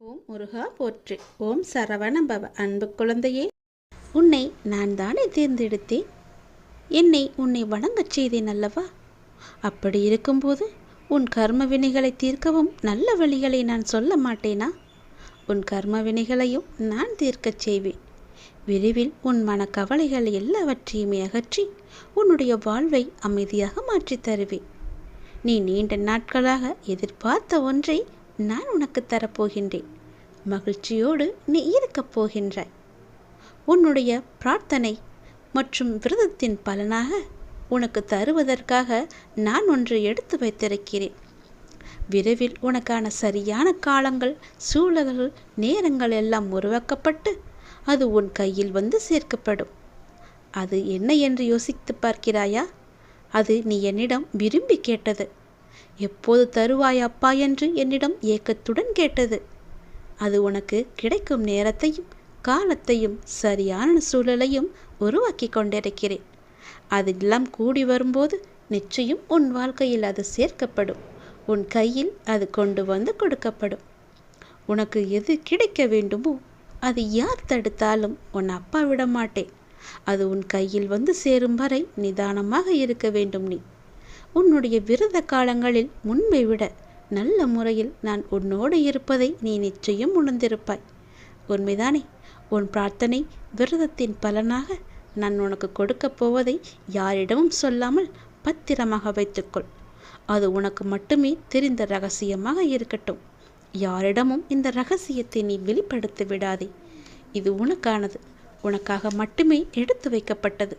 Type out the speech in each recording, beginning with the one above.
ஓம் முருகா போற்று. ஓம் சரவண பவ அன்பு குழந்தையே உன்னை நான் தானே தேர்ந்தெடுத்தேன்? என்னை உன்னை வணங்கச் செய்தேன் அல்லவா? அப்படி இருக்கும்போது உன் கர்ம வினைகளை தீர்க்கவும் நல்ல வழிகளை நான் சொல்ல மாட்டேனா? உன் கர்ம வினைகளையும் நான் தீர்க்கச் செய்வேன். விரைவில் உன் மனக்கவலைகள் எல்லாவற்றையுமே அகற்றி உன்னுடைய வாழ்வை அமைதியாக மாற்றித் தருவேன். நீ நீண்ட நாட்களாக எதிர்பார்த்த ஒன்றை நான் உனக்கு தரப்போகின்றேன். மகிழ்ச்சியோடு நீ இருக்கப் போகின்றாய். உன்னுடைய பிரார்த்தனை மற்றும் விரதத்தின் பலனாக உனக்கு தருவதற்காக நான் ஒன்று எடுத்து வைத்திருக்கிறேன். விரைவில் உனக்கான சரியான காலங்கள் சூழல்கள் நேரங்கள் எல்லாம் உருவாக்கப்பட்டு அது உன் கையில் வந்து சேர்க்கப்படும். அது என்ன என்று யோசித்து பார்க்கிறாயா? அது நீ என்னிடம் விரும்பி கேட்டது. எப்போது தருவாய் அப்பா என்று என்னிடம் ஏக்கத்துடன் கேட்டது. அது உனக்கு கிடைக்கும் நேரத்தையும் காலத்தையும் சரியான சூழலையும் உருவாக்கி கொண்டிருக்கிறேன். அதெல்லாம் கூடி வரும்போது நிச்சயம் உன் வாழ்க்கையில் அது சேர்க்கப்படும். உன் கையில் அது கொண்டு வந்து கொடுக்கப்படும். உனக்கு எது கிடைக்க வேண்டுமோ அது யார் தடுத்தாலும் உன் அப்பா விட மாட்டேன் அது உன் கையில் வந்து சேரும் வரை நிதானமாக இருக்க வேண்டும் நீ. உன்னுடைய விரத காலங்களில் முன்பை விட நல்ல முறையில் நான் உன்னோடு இருப்பதை நீ நிச்சயம் உணர்ந்திருப்பாய். உண்மைதானே? உன் பிரார்த்தனை விரதத்தின் பலனாக நான் உனக்கு கொடுக்கப் போவதை யாரிடமும் சொல்லாமல் பத்திரமாக வைத்துக்கொள். அது உனக்கு மட்டுமே தெரிந்த ரகசியமாக இருக்கட்டும். யாரிடமும் இந்த ரகசியத்தை நீ வெளிப்படுத்தி விடாதே. இது உனக்கானது. உனக்காக மட்டுமே எடுத்து வைக்கப்பட்டது.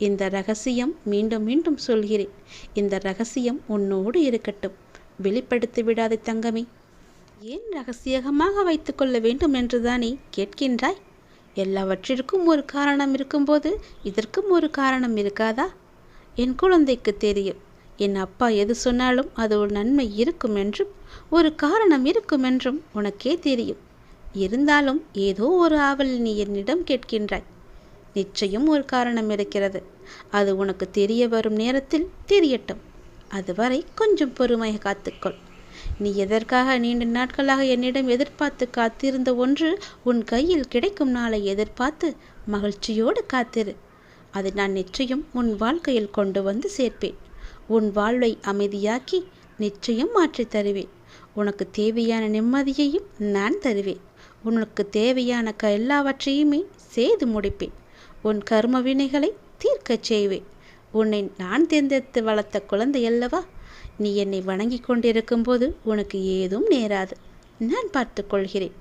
இந்த ரகசியம் மீண்டும் மீண்டும் சொல்கிறேன். இந்த ரகசியம் உன்னோடு இருக்கட்டும். வெளிப்படுத்தி விடாதே தங்கமே. ஏன் ரகசியகமாக வைத்துக்கொள்ள வேண்டும் என்றுதானே கேட்கின்றாய்? எல்லாவற்றிற்கும் ஒரு காரணம் இருக்கும்போது இதற்கும் ஒரு காரணம் இருக்காதா? என் குழந்தைக்கு தெரியும். என் அப்பா எது சொன்னாலும் அது ஒரு நன்மை இருக்கும் என்றும் ஒரு காரணம் இருக்கும் என்றும் உனக்கே தெரியும். இருந்தாலும் ஏதோ ஒரு ஆவல் நீ என்னிடம் கேட்கின்றாய். நிச்சயம் ஒரு காரணம் இருக்கிறது. அது உனக்கு தெரிய வரும் நேரத்தில் தெரியட்டும். அதுவரை கொஞ்சம் பொறுமையை காத்துக்கொள். நீ எதற்காக நீண்ட நாட்களாக என்னிடம் எதிர்பார்த்து காத்திருந்த ஒன்று உன் கையில் கிடைக்கும் நாளை எதிர்பார்த்து மகிழ்ச்சியோடு காத்திரு. அதை நான் நிச்சயம் உன் வாழ்க்கையில் கொண்டு வந்து சேர்ப்பேன். உன் வாழ்வை அமைதியாக்கி நிச்சயம் மாற்றித் தருவேன். உனக்கு தேவையான நிம்மதியையும் நான் தருவேன். உனக்கு தேவையான க எல்லாவற்றையுமே செய்து முடிப்பேன். உன் கர்ம வினைகளை தீர்க்கச் செய்வேன். உன்னை நான் தேர்ந்தெடுத்து வளர்த்த குழந்தை அல்லவா? நீ என்னை வணங்கி கொண்டிருக்கும்போது உனக்கு ஏதும் நேராது. நான் பார்த்து கொள்கிறேன்.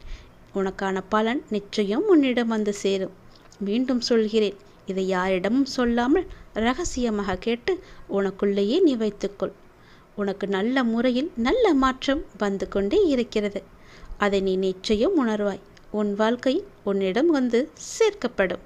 உனக்கான பலன் நிச்சயம் உன்னிடம் வந்து சேரும். மீண்டும் சொல்கிறேன். இதை யாரிடமும் சொல்லாமல் ரகசியமாக கேட்டு உனக்குள்ளேயே நீ வைத்துக்கொள் உனக்கு நல்ல முறையில் நல்ல மாற்றம் வந்து கொண்டே இருக்கிறது. அதை நீ நிச்சயம் உணர்வாய். உன் வாழ்க்கை உன்னிடம் வந்து சேர்க்கப்படும்.